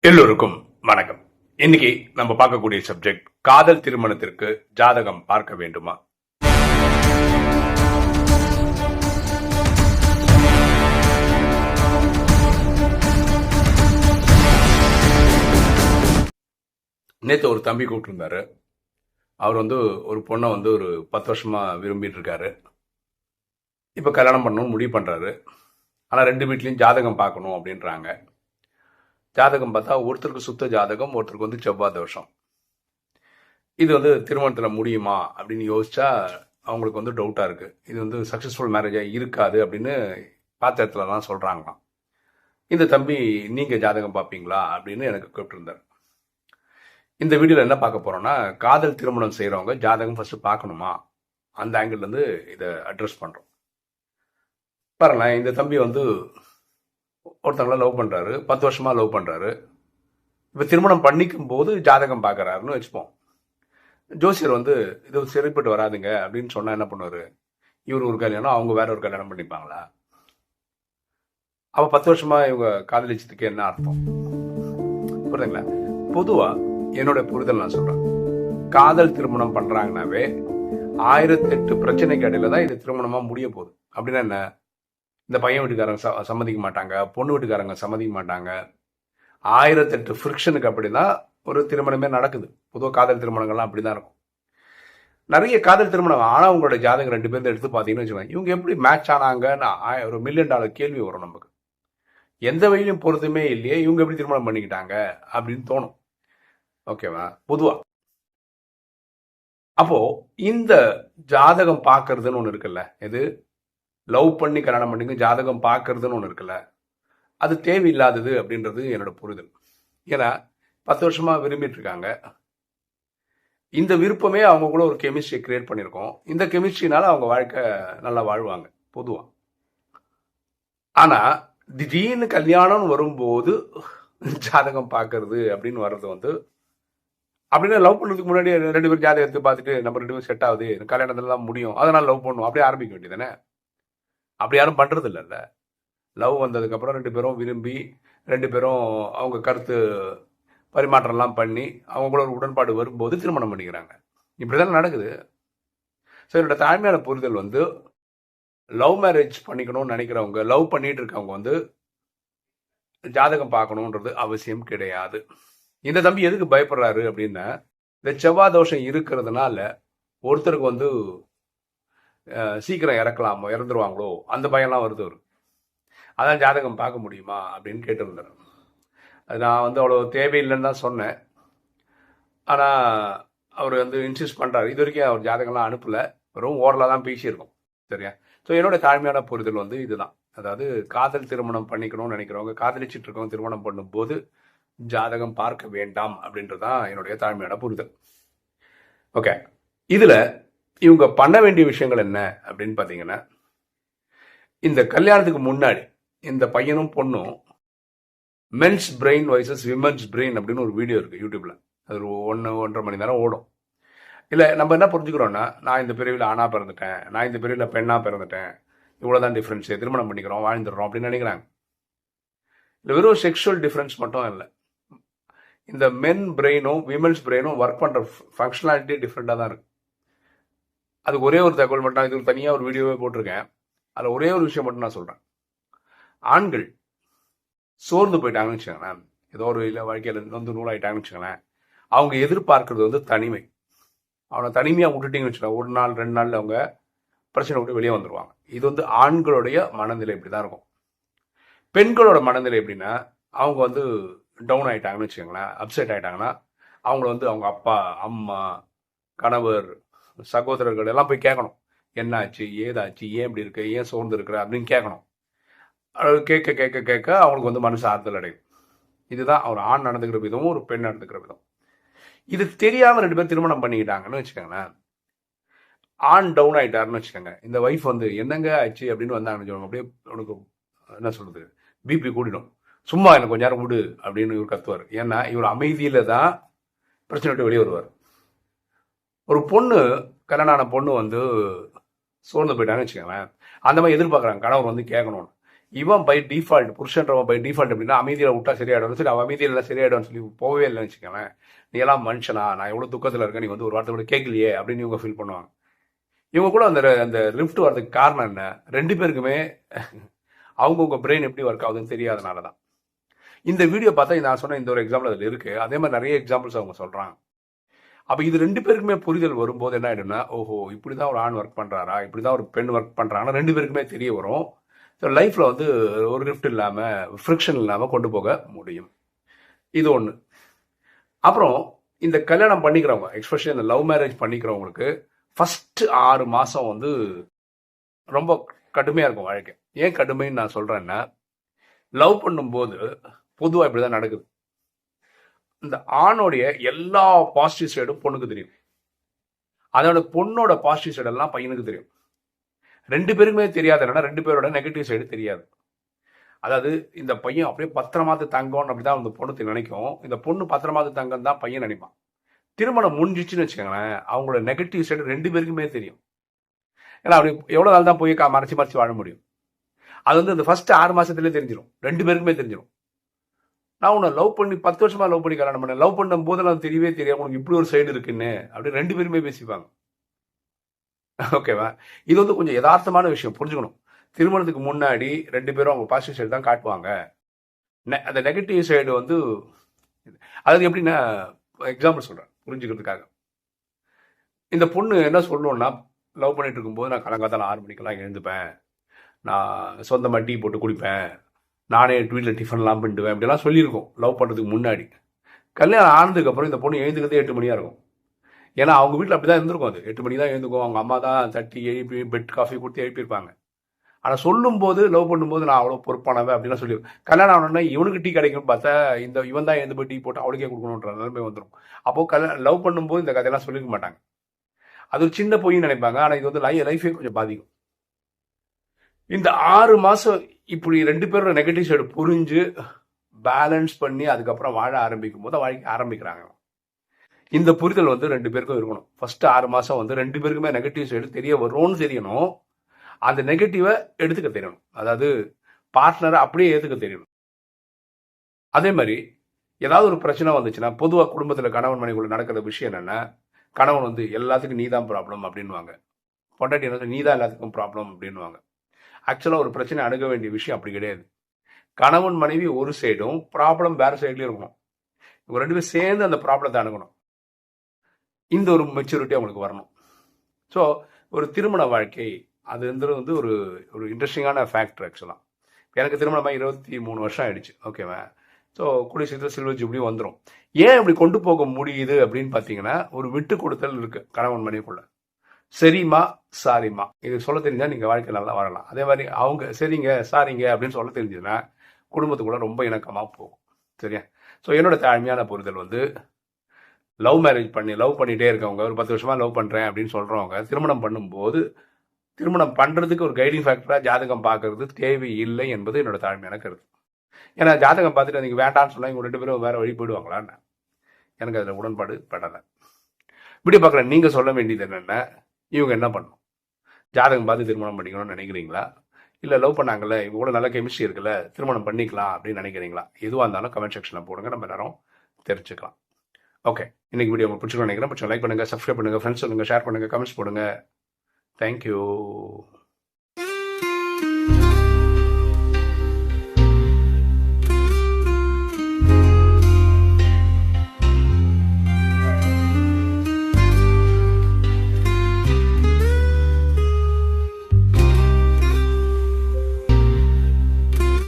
எல்லோருக்கும் வணக்கம். இன்னைக்கு நம்ம பார்க்கக்கூடிய சப்ஜெக்ட் காதல் திருமணத்திற்கு ஜாதகம் பார்க்க வேண்டுமா? நேற்று ஒரு தம்பி கூப்பிட்டுருந்தாரு. அவர் வந்து ஒரு பொண்ணை வந்து ஒரு பத்து வருஷமா விரும்பிட்டு இருக்காரு. இப்போ கல்யாணம் பண்ணணும்னு முடிவு பண்ணுறாரு ஆனால் ரெண்டு வீட்லேயும் ஜாதகம் பார்க்கணும் அப்படின்றாங்க. ஜாதகம் பார்த்தா ஒருத்தருக்கு சுத்த ஜாதகம் ஒருத்தருக்கு வந்து செவ்வாய் தோஷம். இது வந்து திருமணத்தில் முடியுமா அப்படின்னு யோசிச்சா அவங்களுக்கு வந்து டவுட்டாக இருக்குது இது வந்து சக்ஸஸ்ஃபுல் மேரேஜாக இருக்காது அப்படின்னு பாத்திரத்துலலாம் சொல்கிறாங்களாம் இந்த தம்பி நீங்கள் ஜாதகம் பார்ப்பீங்களா அப்படின்னு எனக்கு கூப்பிட்டுருந்தார் இந்த வீடியோவில் என்ன பார்க்க போகிறோம்னா காதல் திருமணம் செய்கிறவங்க ஜாதகம் ஃபஸ்ட்டு பார்க்கணுமா? அந்த ஆங்கிள்லேருந்து இதை அட்ரஸ் பண்ணுறோம் பாருங்களேன் இந்த தம்பி வந்து ஒருத்தங்கள லவ் பண்றாரு பத்து வருஷமா லவ் பண்றாரு. இப்போ திருமணம் பண்ணிக்கும் போது ஜாதகம் பார்க்கறாருன்னு வச்சுப்போம். ஜோசியர் வந்து இது சிறைப்பட்டு வராதுங்க அப்படின்னு சொன்னா என்ன பண்ணுவாரு? இவர் ஒரு கல்யாணம் அவங்க வேற ஒரு கல்யாணம் பண்ணிப்பாங்களா? அப்போ பத்து வருஷமா இவங்க காதலிச்சதுக்கு என்ன அர்த்தம்? புரியுதுங்களா? பொதுவா என்னோட புரிதல் நான் சொல்றேன். காதல் திருமணம் பண்றாங்கனாவே ஆயிரத்தி எட்டு பிரச்சனைக்கு இடையில தான் இது திருமணமா முடிய போகுது. அப்படின்னா என்ன? இந்த பையன் வீட்டுக்காரங்க ச- சம்மதிக்க மாட்டாங்க பொண்ணு வீட்டுக்காரங்க சம்மதிக்க மாட்டாங்க. ஆயிரத்தெட்டு ஃப்ரிக்ஷனுக்கு அப்படின்னா ஒரு திருமணமே நடக்குது. பொதுவாக காதல் திருமணங்கள்லாம் அப்படிதான் இருக்கும். நிறைய காதல் திருமணம் ஆனால் உங்களோட ஜாதகம் ரெண்டு பேருந்து எடுத்து பார்த்தீங்கன்னு வச்சுக்கோங்க. இவங்க எப்படி மேட்ச் ஆனாங்கன்னு ஒரு மில்லியன் டாலர் கேள்வி வரும் நமக்கு. எந்த வழியிலும் பொறுத்துமே இல்லையே இவங்க எப்படி திருமணம் பண்ணிக்கிட்டாங்க அப்படின்னு தோணும். ஓகேவா? பொதுவாக அப்போ இந்த ஜாதகம் பார்க்கறதுன்னு ஒன்று இருக்குல்ல இது லவ் பண்ணி கல்யாணம் பண்ணிங்க ஜாதகம் பார்க்கறதுன்னு ஒன்று இருக்குல்ல. அது தேவையில்லாதது அப்படின்றது என்னோட புரிதல். ஏன்னா பத்து வருஷமாக விரும்பிட்டு இருக்காங்க இந்த விருப்பமே அவங்க கூட ஒரு கெமிஸ்ட்ரி கிரியேட் பண்ணியிருக்கோம். இந்த கெமிஸ்ட்ரினால அவங்க வாழ்க்கை நல்லா வாழ்வாங்க பொதுவாக ஆனால் திடீர்னு கல்யாணம்னு வரும்போது ஜாதகம் பார்க்கறது அப்படின்னு வர்றது வந்து அப்படின்னா லவ் பண்ணுறதுக்கு முன்னாடி ரெண்டு பேரும் ஜாதகத்தை பார்த்துட்டு நம்ம ரெண்டு பேரும் செட் ஆகுது கல்யாணத்துல தான் முடியும். அதனால் லவ் பண்ணுவோம். அப்படியே ஆரம்பிக்க வேண்டியதானே அப்படி யாரும் பண்ணுறது இல்லைல்ல லவ் வந்ததுக்கப்புறம் ரெண்டு பேரும் விரும்பி ரெண்டு பேரும் அவங்க கருத்து பரிமாற்றம்லாம் பண்ணி அவங்க கூட ஒரு உடன்பாடு வரும்போது திருமணம் பண்ணிக்கிறாங்க. இப்படிதான் நடக்குது. ஸோ என்னோட தாழ்மையான புரிதல் வந்து லவ் மேரேஜ் பண்ணிக்கணும்னு நினைக்கிறவங்க லவ் பண்ணிட்டு இருக்கவங்க வந்து ஜாதகம் பார்க்கணுன்றது அவசியம் கிடையாது. இந்த தம்பி எதுக்கு பயப்படுறாரு அப்படின்னா இந்த செவ்வாய் தோஷம் இருக்கிறதுனால ஒருத்தருக்கு வந்து சீக்கிரம் இறக்கலாமோ இறந்துருவாங்களோ அந்த பயம்லாம் வருது ஒரு. அதான் ஜாதகம் பார்க்க முடியுமா அப்படின்னு கேட்டிருந்தார் அது நான் வந்து அவ்வளோ தேவையில்லைன்னு தான் சொன்னேன். ஆனால் அவர் வந்து இன்சிஸ்ட் பண்ணுறாரு இது வரைக்கும் அவர் ஜாதகம்லாம் அனுப்பலை. வெறும் ஓரலாக தான் பேசியிருக்கோம். சரியா? ஸோ என்னோட தாழ்மையான புரிதல் வந்து இதுதான். அதாவது காதல் திருமணம் பண்ணிக்கணும்னு நினைக்கிறவங்க காதலிச்சிட்டு இருக்கவங்க திருமணம் பண்ணும்போது ஜாதகம் பார்க்க வேண்டாம் அப்படின்றது தான் என்னுடைய தாழ்மையான புரிதல். ஓகே இதில் இவங்க பண்ண வேண்டிய விஷயங்கள் என்ன அப்படின்னு பார்த்தீங்கன்னா இந்த கல்யாணத்துக்கு முன்னாடி இந்த பையனும் பொண்ணும் men's brain versus women's brain அப்படின்னு ஒரு வீடியோ இருக்குது யூடியூப்பில் அது ஒரு ஒன்று ஒன்றரை மணி நேரம் ஓடும். இல்லை நம்ம என்ன புரிஞ்சுக்கிறோன்னா நான் இந்த பிரிவில் ஆணாக பிறந்துட்டேன் நான் இந்த பிரிவில் பெண்ணாக பிறந்துட்டேன் இவ்வளோதான் டிஃப்ரென்ஸு திருமணம் பண்ணிக்கிறோம் வாழ்ந்துடுறோம் அப்படின்னு நினைக்கிறாங்க. இல்லை வெறும் செக்ஷுவல் டிஃப்ரென்ஸ் மட்டும் இல்லை. இந்த மென் பிரெயினும் விமன்ஸ் பிரெயினும் ஒர்க் பண்ணுற ஃபங்க்ஷனாலிட்டி டிஃப்ரெண்ட்டாக தான் இருக்குது அதுக்கு ஒரே ஒரு தகவல் மட்டும் நான் இதுக்கு தனியாக ஒரு வீடியோவே போட்டிருக்கேன். அதில் ஒரே ஒரு விஷயம் மட்டும் நான் சொல்கிறேன் ஆண்கள் சோர்ந்து போயிட்டாங்கன்னு வச்சுக்கோங்களேன். ஏதோ ஒரு இல்லை வாழ்க்கையில் வந்து நூலாயிட்டாங்கன்னு வச்சுக்கோங்களேன். அவங்க எதிர்பார்க்கறது வந்து தனிமை. அவனை தனிமையாக விட்டுட்டிங்கன்னு வச்சுக்கோங்க. ஒரு நாள் ரெண்டு நாளில் அவங்க பிரச்சனை விட்டு வெளியே வந்துடுவாங்க இது வந்து ஆண்களுடைய மனநிலை இப்படி தான் இருக்கும். பெண்களோட மனநிலை எப்படின்னா அவங்க வந்து டவுன் ஆகிட்டாங்கன்னு வச்சுக்கோங்களேன். அப்செட் ஆகிட்டாங்கன்னா அவங்கள வந்து அவங்க அப்பா அம்மா கணவர் சகோதரர்கள் எல்லாம் போய் கேட்கணும் என்னாச்சு ஏதாச்சு ஏன் இப்படி இருக்க ஏன் சோர்ந்து இருக்கிற அப்படின்னு கேட்கணும் கேட்க கேட்க கேட்க அவங்களுக்கு வந்து மனசு ஆறுதல் அடையும். இதுதான் ஒரு ஆண் நடந்துக்கிற விதமும் ஒரு பெண் நடந்துக்கிற விதம். இது தெரியாமல் ரெண்டு பேரும் திருமணம் பண்ணிக்கிட்டாங்கன்னு வச்சுக்கோங்களேன். ஆண் டவுன் ஆகிட்டாருன்னு வச்சுக்கோங்க. இந்த ஒய்ஃப் வந்து என்னங்க ஆச்சு? அப்படின்னு வந்தாங்கன்னு சொல்லுவாங்க அப்படியே உனக்கு என்ன சொல்கிறது பிபி கூடிடும். சும்மா எனக்கு கொஞ்ச நேரம் விடு அப்படின்னு இவர் கத்துவார். ஏன்னா இவர் அமைதியில் தான் பிரச்சனை விட்டு வெளியே வருவார். ஒரு பொண்ணு கல்யாணம் ஆன பொண்ணு வந்து சோர்ந்து போயிட்டாங்கன்னு வச்சுக்கோங்களேன். அந்த மாதிரி எதிர்பார்க்குறாங்க. கணவர் வந்து கேட்கணும்னு. இவன் பை டிஃபால்ட் புருஷன்றவன் பை டிஃபால்ட் அப்படின்னா அமைதியில் விட்டா சரியாயிடும் சரி அவன் அமைதியில் எல்லாம் சரியாயிடும்னு சொல்லி போகவே இல்லைன்னு வச்சுக்கோங்களேன். நீ எல்லாம் மனுஷனா? நான் எவ்வளோ துக்கத்தில் இருக்கேன். நீ வந்து ஒரு வார்த்தை கூட கேட்கலையே அப்படின்னு இவங்க ஃபீல் பண்ணுவாங்க. இவங்க கூட அந்த அந்த லிஃப்ட் வர்றதுக்கு காரணம் என்ன? ரெண்டு பேருக்குமே அவங்கவுங்க பிரெயின் எப்படி ஒர்க் ஆகுதுன்னு தெரியாதனால தான் இந்த வீடியோ பார்த்தா நான் சொன்ன இந்த ஒரு எக்ஸாம்பிள் அதில் இருக்குது அதே மாதிரி நிறைய எக்ஸாம்பிள்ஸ் அவங்க சொல்கிறாங்க அப்போ இது ரெண்டு பேருக்குமே புரிதல் வரும்போது என்ன ஆகிடும்னா ஓஹோ இப்படி தான் ஒரு ஆண் ஒர்க் பண்ணுறாரா இப்படி தான் ஒரு பெண் ஒர்க் பண்றாங்கன்னா ரெண்டு பேருக்குமே தெரிய வரும். ஸோ லைஃப்பில் வந்து ஒரு கிஃப்ட் இல்லாமல் ஃப்ரிக்ஷன் இல்லாமல் கொண்டு போக முடியும். இது ஒன்று அப்புறம் இந்த கல்யாணம் பண்ணிக்கிறவங்க எக்ஸ்பெஷலி இந்த லவ் மேரேஜ் பண்ணிக்கிறவங்களுக்கு ஃபஸ்ட்டு ஆறு மாதம் வந்து ரொம்ப கடுமையாக இருக்கும் வாழ்க்கை. ஏன் கடுமைன்னு நான் சொல்கிறேன்னா லவ் பண்ணும்போது பொதுவாக இப்படி தான் நடக்குது. இந்த ஆணோடைய எல்லா பாசிட்டிவ் சைடும் பொண்ணுக்கு தெரியும். அதோட பொண்ணோட பாசிட்டிவ் சைடு எல்லாம் பையனுக்கு தெரியும். ரெண்டு பேருக்குமே தெரியாது. என்னன்னா ரெண்டு பேரோட நெகட்டிவ் சைடு தெரியாது. அதாவது இந்த பையன் அப்படியே பத்திரமாத்து தங்கம்னு அப்படிதான் அந்த பொண்ணு நினைக்கும். இந்த பொண்ணு பத்திரமாத்து தங்கம் தான் பையன் நினைப்பான். திருமணம் முடிஞ்சிச்சுன்னு வச்சுக்கோங்களேன் அவங்களோட நெகட்டிவ் சைடு ரெண்டு பேருக்குமே தெரியும். ஏன்னா அப்படி எவ்வளோ நாள் தான் போய் கா- மறைச்சு வாழ முடியும். அது வந்து இந்த ஃபர்ஸ்ட் ஆறு மாதத்துலேயே தெரிஞ்சிடும் ரெண்டு பேருக்குமே தெரிஞ்சிடும் நான் உன்னை லவ் பண்ணி பத்து வருஷமா லவ் பண்ணி கல்யாணம் பண்ணேன் லவ் பண்ணும் போதெல்லாம் தெரியவே தெரியாது. உனக்கு இப்படி ஒரு சைடு இருக்குன்னு அப்படின்னு ரெண்டு பேருமே பேசிப்பாங்க. ஓகேவா இது வந்து கொஞ்சம் யதார்த்தமான விஷயம் புரிஞ்சுக்கணும். திருமணத்துக்கு முன்னாடி ரெண்டு பேரும் அவங்க பாசிட்டிவ் சைடு தான் காட்டுவாங்க. நெ- அந்த நெகட்டிவ் சைடு வந்து அது எப்படின்னா எக்ஸாம்பிள் சொல்கிறேன் புரிஞ்சுக்கிறதுக்காக. இந்த பொண்ணு என்ன சொல்லணும்னா லவ் பண்ணிட்டு இருக்கும்போது நான் கலங்காத்தால ஆறு மணிக்கெல்லாம் எழுந்துப்பேன். நான் சொந்தமாக டீ போட்டு குடிப்பேன். நானே வீட்டில் டிஃபன்லாம் பண்ணிடுவேன். அப்படிலாம் சொல்லியிருக்கோம். லவ் பண்ணுறதுக்கு முன்னாடி. கல்யாணம் ஆனதுக்கப்புறம் இந்த பொண்ணு எழுந்துக்கிறதே எட்டு மணியாக இருக்கும். ஏன்னா அவங்க வீட்டில் அப்படி தான் இருந்திருக்கும் அது. எட்டு மணி தான் எழுந்துக்கும். அவங்க அம்மா தான் தட்டி எழுப்பி பெட் காஃபி கொடுத்து எழுப்பியிருப்பாங்க. ஆனால் சொல்லும்போது லவ் பண்ணும்போது நான் அவ்வளோ பொறுப்பானவன் அப்படின்லாம் சொல்லி கல்யாணம் ஆனோடனே இவனுக்கு டீ கிடைக்கும். பார்த்தா இந்த இவன் தான் எழுந்து போய் டீ போட்டு அவளுக்கே கொடுக்கணுன்ற நிலைமை வந்துடும் அப்போது கல்யாணம் லவ் பண்ணும்போது இந்த கதையெல்லாம் சொல்லிக்க மாட்டாங்க. அது ஒரு சின்ன பொய்ன்னு நினைப்பாங்க. ஆனால் இது வந்து லை லைஃபே கொஞ்சம் பாதிக்கும். இந்த ஆறு மாதம் இப்படி ரெண்டு பேரோட நெகட்டிவ் சைடு புரிஞ்சு பேலன்ஸ் பண்ணி அதுக்கப்புறம் வாழ ஆரம்பிக்கும் போது வாழ்க்கை ஆரம்பிக்கிறாங்க. இந்த புரிதல் வந்து ரெண்டு பேருக்கும் இருக்கணும். ஃபர்ஸ்ட் ஆறு மாதம் வந்து ரெண்டு பேருக்குமே நெகட்டிவ் சைடு தெரிய வரும்னு தெரியணும். அந்த நெகட்டிவை எடுத்துக்க தெரியணும். அதாவது பார்ட்னரை அப்படியே ஏற்றுக்க தெரியணும். அதே மாதிரி ஏதாவது ஒரு பிரச்சனை வந்துச்சுன்னா பொதுவாக குடும்பத்தில் கணவன் மனைவிக்குள்ள நடக்கிற விஷயம் என்னென்னா கணவன் வந்து எல்லாத்துக்கும் நீ தான் ப்ராப்ளம் அப்படின்வாங்க பொண்டாட்டி என்ன நீ தான் எல்லாத்துக்கும் ப்ராப்ளம் அப்படின்வாங்க ஆக்சுவலாக ஒரு பிரச்சனை அணுக வேண்டிய விஷயம் அப்படி கிடையாது. கணவன் மனைவி ஒரு சைடும் ப்ராப்ளம் வேறு சைட்லேயும் இருக்கணும். இவங்க ரெண்டு பேரும் சேர்ந்து அந்த ப்ராப்ளத்தை அணுகணும். இந்த ஒரு மெச்சூரிட்டி அவங்களுக்கு வரணும். ஸோ ஒரு திருமண வாழ்க்கை அது வந்து ஒரு ஒரு இன்ட்ரெஸ்டிங்கான ஃபேக்டர் ஆக்சுவலாக எனக்கு திருமணமாக இருபத்தி மூணு வருஷம் ஆயிடுச்சு. ஓகேவா ஸோ கூடிய சீக்கிரம் சில்வர் ஜூப்ளி வந்துடும் ஏன் இப்படி கொண்டு போக முடியுது அப்படின்னு பார்த்தீங்கன்னா ஒரு விட்டு கொடுத்தல் இருக்குது கணவன் மனைவிக்குள்ள. சரிம்மா சாரிம்மா. இது சொல்ல தெரிஞ்சா நீங்க வாழ்க்கை நல்லா வரலாம் அதே மாதிரி அவங்க சரிங்க சாரிங்க அப்படின்னு சொல்ல தெரிஞ்சதுன்னா குடும்பத்துக்குள்ள ரொம்ப இணக்கமா போகும். சரியா? ஸோ என்னோட தாழ்மையான புரிதல் வந்து லவ் மேரேஜ் பண்ணி லவ் பண்ணிகிட்டே இருக்கவங்க ஒரு பத்து வருஷமா லவ் பண்ணுறேன் அப்படின்னு சொல்கிறவங்க திருமணம் பண்ணும்போது திருமணம் பண்ணுறதுக்கு ஒரு கைடிங் ஃபேக்டராக ஜாதகம் பார்க்கறது தேவையில்லை என்பது என்னோட தாழ்மையான கருத்து. ஏன்னா ஜாதகம் பார்த்துட்டு நீங்கள் வேண்டாம்னு சொன்னால் இவங்க ரெண்டு பேரும் வேறு வழி போயிடுவாங்களான்னு. எனக்கு அதில் உடன்பாடு படலை. இப்படி பார்க்குற நீங்கள் சொல்ல வேண்டியது என்னென்ன இவங்க என்ன பண்ணணும் ஜாதகம் பார்த்து திருமணம் பண்ணிக்கணும்னு நினைக்கிறீங்களா? இல்லை லவ் பண்ணாங்கல்ல இவங்க கூட நல்ல கெமிஸ்ட்ரி இருக்குல்ல திருமணம் பண்ணிக்கலாம் அப்படின்னு நினைக்கிறீங்களா? எதுவாக இருந்தாலும் கமெண்ட் செக்ஷனில் போடுங்க நம்ம நேரம் தெரிஞ்சுக்கலாம். ஓகே இன்னைக்கு வீடியோ உங்களுக்கு பிடிச்சிருக்கோம் நினைக்கிறேன். பிடிச்ச லைக் பண்ணுங்கள் சப்ஸ்கிரைப் பண்ணுங்கள் ஃப்ரெண்ட்ஸ் சொல்லுங்கள் ஷேர் பண்ணுங்கள் கமெண்ட்ஸ் போடுங்க. தேங்க்யூ